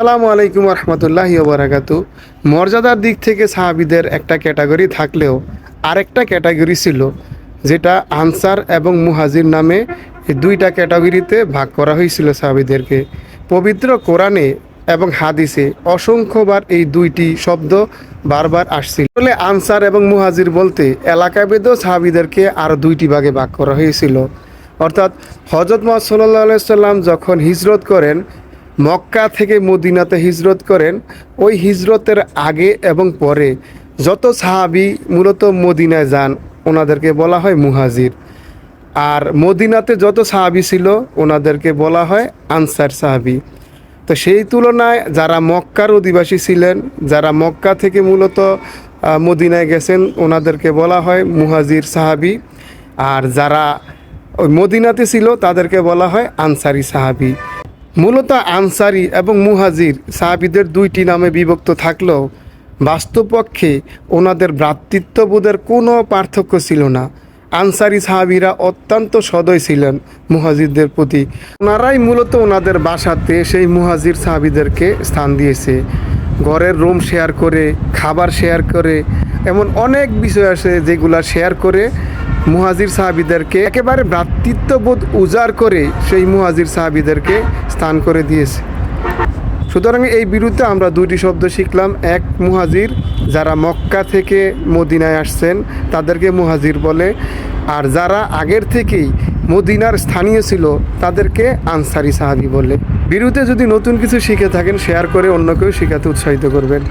আসসালামু আলাইকুম রহমতুল্লাহ বারাকাতু মর্যাদার দিক থেকে সাহাবিদের একটা ক্যাটাগরি থাকলেও আরেকটা ক্যাটাগরি ছিল, যেটা আনসার এবং মুহাজির নামে দুইটা ক্যাটাগরিতে ভাগ করা হয়েছিল সাহাবিদেরকে। পবিত্র কোরআনে এবং হাদিসে অসংখ্যবার এই দুইটি শব্দ বারবার আসছিল। বলে আনসার এবং মুহাজির বলতে এলাকাভেদও সাহাবিদেরকে আরও দুইটি ভাগে ভাগ করা হয়েছিল। অর্থাৎ হজরত মোহাম্মদ সাল্লাহ সাল্লাম যখন হিজরত করেন মক্কা থেকে মদিনাতে হিজরত করেন। ওই হিজরতের আগে এবং পরে যত সাহাবি মূলত মদিনায় যান, ওনাদেরকে বলা হয় মুহাজির। আর মদিনাতে যত সাহাবি ছিল, ওনাদেরকে বলা হয় আনসার সাহাবি। তো সেই তুলনায় যারা মক্কার অধিবাসী ছিলেন, যারা মক্কা থেকে মূলত মদিনায় গেছেন, ওনাদেরকে বলা হয় মুহাজির সাহাবি। আর যারা ওই মদিনাতে ছিল, তাদেরকে বলা হয় আনসারি সাহাবি। আনসারি এবং মুহাজির সাহাবিদের দুইটি নামে বিভক্ত থাকলেও বাস্তবপক্ষে ওনাদের ভ্রাতৃত্ববোধের কোনো পার্থক্য ছিল না। আনসারি সাহাবিরা অত্যন্ত সদয় ছিলেন মুহাজিরদের প্রতি। ওনারাই মূলত ওনাদের বাসাতে সেই মুহাজির সাহাবিদেরকে স্থান দিয়েছে। ঘরের রুম শেয়ার করে, খাবার শেয়ার করে, এমন অনেক বিষয় আছে যেগুলা শেয়ার করে মুহাজির সাহাবিদেরকে একেবারে ভ্রাতৃত্ববোধ উজাড় করে সেই মুহাজির সাহাবিদেরকে স্থান করে দিয়েছে। সুতরাং এই বিরুদ্ধে আমরা দুইটি শব্দ শিখলাম। এক, মুহাজির, যারা মক্কা থেকে মদিনায় আসছেন, তাদেরকে মুহাজির বলে। আর যারা আগের থেকেই মদিনার স্থানীয় ছিল, তাদেরকে আনসারি সাহাবি বলে। বিরুদ্ধে যদি নতুন কিছু শিখে থাকেন, শেয়ার করে অন্যকেও শেখাতে উৎসাহিত করবেন।